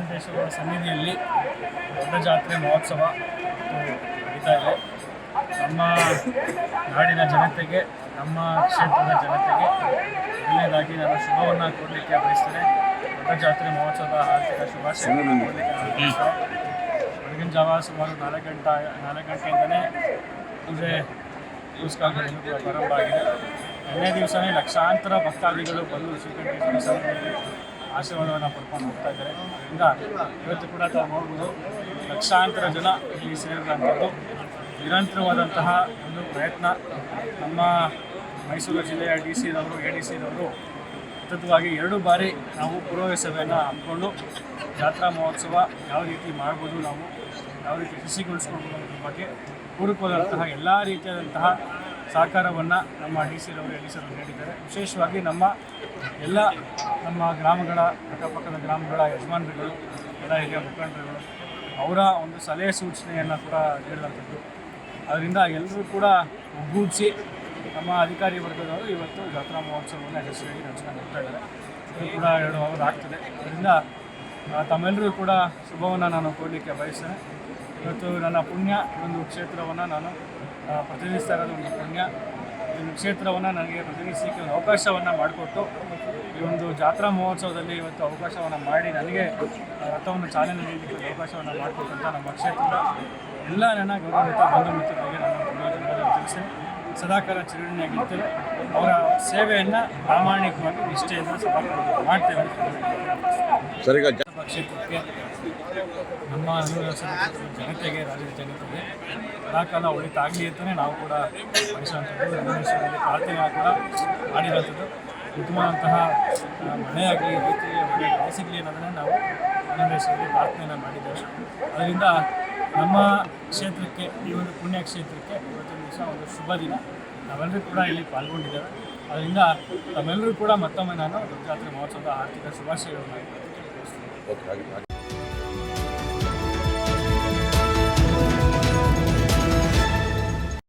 ಆದಿಚಂದ್ರೇಶ್ವರ ಸನ್ನಿಧಿಯಲ್ಲಿ ದೊಡ್ಡ ಜಾತ್ರೆ ಮಹೋತ್ಸವ ನಡೀತಾ ಇದೆ. ನಮ್ಮ ನಾಡಿನ ಜನತೆಗೆ, ನಮ್ಮ ಕ್ಷೇತ್ರದ ಜನತೆಗೆ ಒಳ್ಳೆಯದಾಗಿ ನಾನು ಶುಭವನ್ನು ಕೊಡಲಿಕ್ಕೆ ಬಯಸ್ತೇನೆ. ದೊಡ್ಡ ಜಾತ್ರೆ ಮಹೋತ್ಸವದ ಆರ್ಥಿಕ ಶುಭಾಶಯ ಬೆಳಗಿನ ಜಾವ ಸುಮಾರು ನಾಲ್ಕು ಗಂಟೆ ನಾಲ್ಕು ಗಂಟೆಯಿಂದಲೇ ಪೂಜೆ ಪ್ರಾರಂಭ ಆಗಿದೆ. ಎರಡನೇ ದಿವಸನೇ ಲಕ್ಷಾಂತರ ಭಕ್ತಾದಿಗಳು ಬಂದು ಶ್ರೀಕಂಠೇಶ್ವರ ಸನ್ನಿಧಿಯಲ್ಲಿ ಆಶೀರ್ವಾದವನ್ನು ಪಡ್ಕೊಂಡು ಹೋಗ್ತಾ ಇದ್ದಾರೆ. ಅದರಿಂದ ಇವತ್ತು ಕೂಡ ತಾವು ನೋಡ್ಬೋದು, ಲಕ್ಷಾಂತರ ಜನ ಇಲ್ಲಿ ಸೇರಿದಂಥದ್ದು ನಿರಂತರವಾದಂತಹ ಒಂದು ಪ್ರಯತ್ನ ನಮ್ಮ ಮೈಸೂರು ಜಿಲ್ಲೆಯ ಡಿ ಸಿದವರು ಎ ಡಿ ಸಿದವರು ಸತತವಾಗಿ ಎರಡು ಬಾರಿ ನಾವು ಪೂರ್ವ ಸಭೆಯನ್ನು ಹಮ್ಮಿಕೊಂಡು ಜಾತ್ರಾ ಮಹೋತ್ಸವ ಯಾವ ರೀತಿ ಮಾಡ್ಬೋದು, ನಾವು ಯಾವ ರೀತಿ ಕೃಷಿಗೊಳಿಸ್ಕೊಂಡು ಅನ್ನೋದ್ರ ಬಗ್ಗೆ ಪೂರಕವಾದಂತಹ ಎಲ್ಲ ರೀತಿಯಾದಂತಹ ಸಹಕಾರವನ್ನು ನಮ್ಮ ಡಿ ಸಿ ರವರು ಎಲ್ಲಿ ಸರ್ ನೀಡಿದ್ದಾರೆ. ವಿಶೇಷವಾಗಿ ನಮ್ಮ ಎಲ್ಲ ನಮ್ಮ ಗ್ರಾಮಗಳ, ಅಕ್ಕಪಕ್ಕದ ಗ್ರಾಮಗಳ ಯಜಮಾನರುಗಳು, ಎಲ್ಲ ಹಿರಿಯ ಮುಖಂಡರುಗಳು, ಅವರ ಒಂದು ಸಲಹೆ ಸೂಚನೆಯನ್ನು ಕೂಡ ನೀಡಿದಂಥದ್ದು. ಅದರಿಂದ ಎಲ್ಲರೂ ಕೂಡ ಒಗ್ಗೂಡಿಸಿ ನಮ್ಮ ಅಧಿಕಾರಿ ವರ್ಗದವರು ಇವತ್ತು ಜಾತ್ರಾ ಮಹೋತ್ಸವವನ್ನು ಯಶಸ್ವಿಯಾಗಿ ನಡೆಸ್ಕೊಂಡು ಹೋಗ್ತಾ ಇದ್ದಾರೆ. ಇದು ಕೂಡ ಎರಡು ಅವರ್ ಆಗ್ತದೆ. ಅದರಿಂದ ತಮ್ಮೆಲ್ಲರೂ ಕೂಡ ಶುಭವನ್ನು ನಾನು ಕೊಡಲಿಕ್ಕೆ ಬಯಸ್ತೇನೆ. ಇವತ್ತು ನನ್ನ ಪುಣ್ಯ ಒಂದು ಕ್ಷೇತ್ರವನ್ನು ನಾನು ಪ್ರತಿನಿಧಿಸ್ತಾ ಇರೋದು ಒಂದು ಪುಣ್ಯ. ಈ ಒಂದು ಕ್ಷೇತ್ರವನ್ನು ನನಗೆ ಪ್ರತಿನಿಧಿಸಲಿಕ್ಕೆ ಒಂದು ಅವಕಾಶವನ್ನು ಮಾಡಿಕೊಟ್ಟು, ಈ ಒಂದು ಜಾತ್ರಾ ಮಹೋತ್ಸವದಲ್ಲಿ ಇವತ್ತು ಅವಕಾಶವನ್ನು ಮಾಡಿ ನನಗೆ ರಥವನ್ನು ಚಾಲನೆ ನೀಡಲಿಕ್ಕೆ ಅವಕಾಶವನ್ನು ಮಾಡಿಕೊಟ್ಟಂಥ ನಮ್ಮ ಕ್ಷೇತ್ರದ ಎಲ್ಲ ನನ್ನ ಗೌರವಿತ ಬಂಧು ಮಿತ್ರರಿಗೆ ನಾನು ತಿಳಿಸ್ತೇನೆ. ಸದಾಕಾಲ ಚಿರಣಿಯಾಗಿರ್ತೇವೆ ಅವರ ಸೇವೆಯನ್ನು ಪ್ರಾಮಾಣಿಕವಾಗಿ ನಿಷ್ಠೆಯಿಂದ ಸದಾಕಾಲ ಮಾಡ್ತೇವೆ ಅಂತ ಹೇಳಿ. ಸರ್ ಈಗ ಕ್ಷೇತ್ರಕ್ಕೆ ನಮ್ಮ ಜನತೆಗೆ ರಾಜ್ಯದ ಜನತೆಗೆ ಸದಾಕಾಲ ಒಳಿತಾಗಲಿ ಅಂತಲೇ ನಾವು ಕೂಡ ರಂಗೇಶ್ವರಲ್ಲಿ ಪ್ರಾರ್ಥನೆ ಕೂಡ ಮಾಡಿರೋಂಥದ್ದು ಉತ್ತಮವಾದಂತಹ ಮನೆಯಾಗಲಿ ರೀತಿ ರೈತರಿಗೆ ಒಳ್ಳೆ ಬೆಳೆ ಸಿಗಲಿ ಅನ್ನೋದನ್ನೇ ನಾವು ಪ್ರಾರ್ಥನೆಯನ್ನು ಮಾಡಿದ್ದೇವೆ. ಅದರಿಂದ ನಮ್ಮ ಕ್ಷೇತ್ರಕ್ಕೆ, ಈ ಒಂದು ಪುಣ್ಯ ಕ್ಷೇತ್ರಕ್ಕೆ ಇವತ್ತಿನ ದಿವಸ ಒಂದು ಶುಭ ದಿನ. ನಾವೆಲ್ಲರೂ ಕೂಡ ಇಲ್ಲಿ ಪಾಲ್ಗೊಂಡಿದ್ದೇವೆ. ಅದರಿಂದ ತಮ್ಮೆಲ್ಲರೂ ಕೂಡ ಮತ್ತೊಮ್ಮೆ ನಾನು ದುರ್ಗಾತ್ರಿ ಮಹೋತ್ಸವದ ಆರ್ಥಿಕ ಶುಭಾಶಯಗಳನ್ನು.